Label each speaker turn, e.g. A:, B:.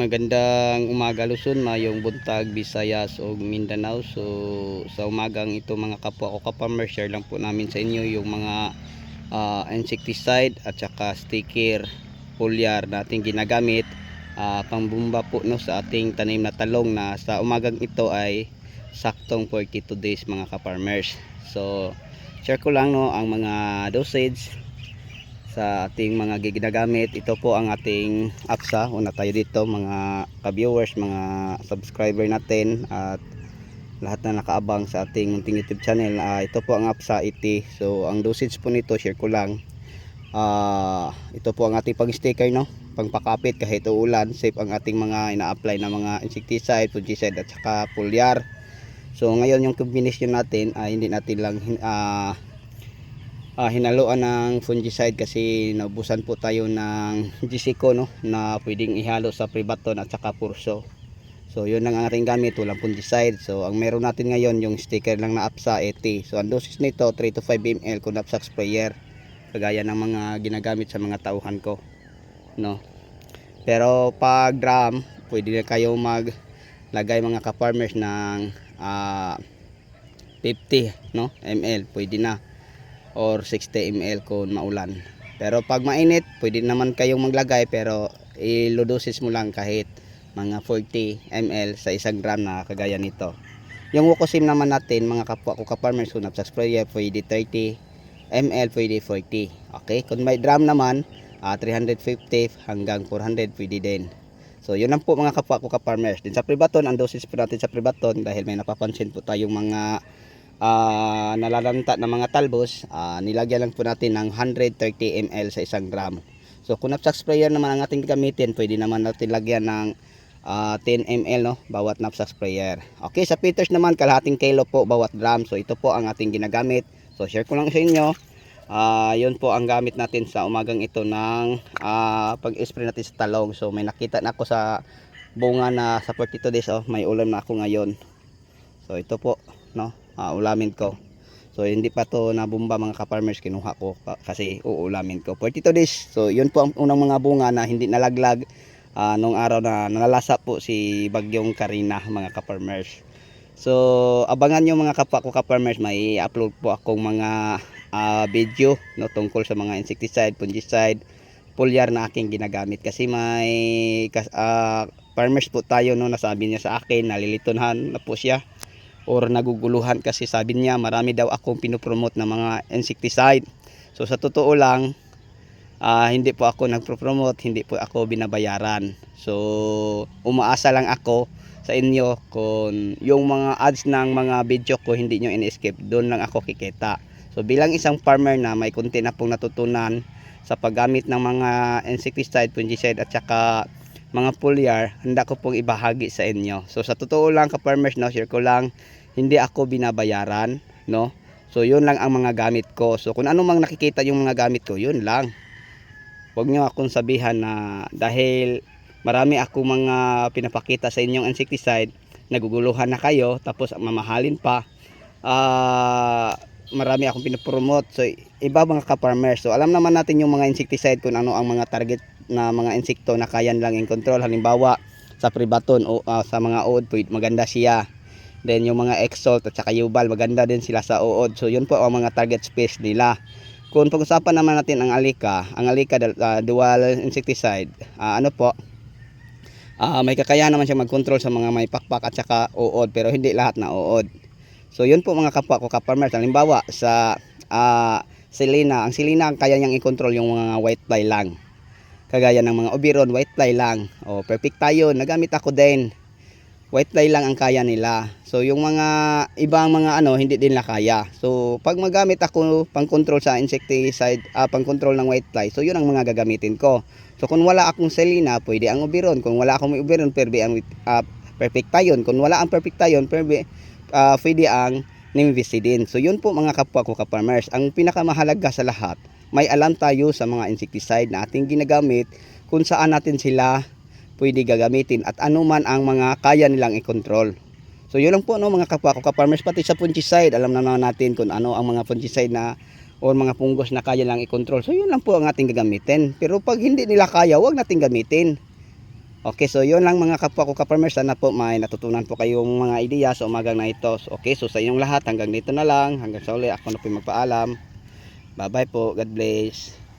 A: Magandang umaga Luzon, mayong buntag Visayas o Mindanao. So sa umagang ito mga kapwa ko kapamer, share lang po namin sa inyo yung mga ah, insecticide at saka sticker foliar nating ginagamit ah, pangbumba po no sa ating tanim na talong na sa umagang ito ay saktong 42 days mga kaparmers. So share ko lang no ang mga dosage sa ating mga ginagamit. Ito po ang ating apsa. Una tayo dito mga ka-viewers, mga subscriber natin at lahat na nakaabang sa ating munting YouTube channel. Ah, ito po ang apsa iti. So ang dosage po nito share ko lang. Ah, ito po ang ating pag-sticker no. Pangpakapit kahit uulan, safe ang ating mga ina-apply na mga insecticide, fungicide at saka foliar. So ngayon yung combination natin ay hindi natin lang hin- ah, hinaluan ng fungicide kasi naubusan po tayo ng GCCO no na pwedeng ihalo sa Privaton at saka Purso. So yun lang ang ating gamit, walang fungicide. So ang meron natin ngayon yung sticker lang na APSA 80. So ang dosage nito 3 to 5 ml kung knapsack sprayer. Kagaya ng mga ginagamit sa mga tauhan ko. No. Pero pag drum, pwede na kayo maglagay mga ka-farmers ng ah, 50 no ml, pwede na or 60 ml kung maulan. Pero pag mainit, pwede naman kayong maglagay pero iludosis mo lang kahit mga 40 ml sa isang gram na kagaya nito. Yung Wokosim naman natin, mga kapwa ko ka-farmers, kung sa sprayer, pwede 30 ml, pwede 40. Okay? Kung may drum naman, ah, 350 hanggang 400 pwede din. So, yun lang po mga kapwa ko ka-farmers. Din sa Privaton, ang dosage po natin sa Privaton dahil may napapansin po tayong mga ah nalalanta ng mga talbos, ah, nilagyan lang po natin ng 130 ml sa isang gram. So kung knapsack sprayer naman ang ating gamitin, pwede naman natin lagyan ng ah, 10 ml no, bawat knapsack sprayer. Okay, sa Peters naman kalahating kilo po bawat gram. So ito po ang ating ginagamit. So share ko lang sa inyo. Ah, yun po ang gamit natin sa umagang ito ng ah, pag-spray natin sa talong. So may nakita na ako sa bunga na sa 42 days oh, may ulam na ako ngayon. So ito po, no, ah, ulamin ko. So hindi pa to nabumba mga ka-farmers kinuha ko kasi uulamin ko. 42 days. So yun po ang unang mga bunga na hindi nalaglag ah, nung araw na nalalasa po si Bagyong Karina mga ka-farmers. So abangan nyo mga kapwa ko ka-farmers may upload po akong mga ah, video no tungkol sa mga insecticide, fungicide, foliar na aking ginagamit kasi may ah, farmers po tayo no nasabi niya sa akin nalilitunhan na po siya or naguguluhan kasi sabi niya marami daw akong pinopromote na mga insecticide. So sa totoo lang, ah, hindi po ako nagpropromote, hindi po ako binabayaran. So umaasa lang ako sa inyo kung yung mga ads ng mga video ko hindi nyo in-escape, doon lang ako kikita. So bilang isang farmer na may konti na pong natutunan sa paggamit ng mga insecticide, fungicide at saka mga foliar, handa ko pong ibahagi sa inyo. So sa totoo lang ka-farmers, no, share ko lang, hindi ako binabayaran, no? So yun lang ang mga gamit ko. So kung ano mang nakikita yung mga gamit ko, yun lang. Huwag nyo akong sabihan na dahil marami akong mga pinapakita sa inyong insecticide, naguguluhan na kayo, tapos mamahalin pa. Ah, marami akong pinapromote. So iba mga ka-farmers. So alam naman natin yung mga insecticide kung ano ang mga target na mga insekto na kaya lang in control. Halimbawa, sa pribaton o ah, sa mga uod, pwede- maganda siya. Then yung mga exalt at saka yubal, maganda din sila sa uod. So yun po ang mga target space nila. Kung pag-usapan naman natin ang alika, ang alika ah, dual insecticide, ah, ano po, ah, may kakayahan naman siya mag-control sa mga may pakpak at saka uod pero hindi lahat na uod. So yun po mga kapwa ko ka-farmers. Halimbawa sa ah, Selena, ang Selena ang kaya niyang i-control yung mga white fly lang. Kagaya ng mga oberon, white fly lang. O perfect tayo, nagamit ako din. White fly lang ang kaya nila. So yung mga ibang mga ano hindi din nila kaya. So pag magamit ako pang control sa insecticide, ah, pang control ng white fly, so yun ang mga gagamitin ko. So kung wala akong Selena, pwede ang oberon. Kung wala akong oberon, pwede ang ah, perfect tayon. Kung wala ang perfect tayon, pwede ah, pwede ang nimvicidin. So yun po mga kapwa ko ka-farmers. Ang pinakamahalaga sa lahat, may alam tayo sa mga insecticide na ating ginagamit kung saan natin sila pwede gagamitin at ano man ang mga kaya nilang i-control. So yun lang po no mga kapwa ko ka-farmers pati sa fungicide alam na naman natin kung ano ang mga fungicide na o mga punggos na kaya lang i-control. So yun lang po ang ating gagamitin. Pero pag hindi nila kaya, wag nating gamitin. Okay, so yun lang mga kapwa ko ka-farmers. Sana po may natutunan po kayong mga ideya sa umagang na ito. Okay, so sa inyong lahat hanggang dito na lang. Hanggang sa uli, ako na po yung magpaalam. Bye-bye po. God bless.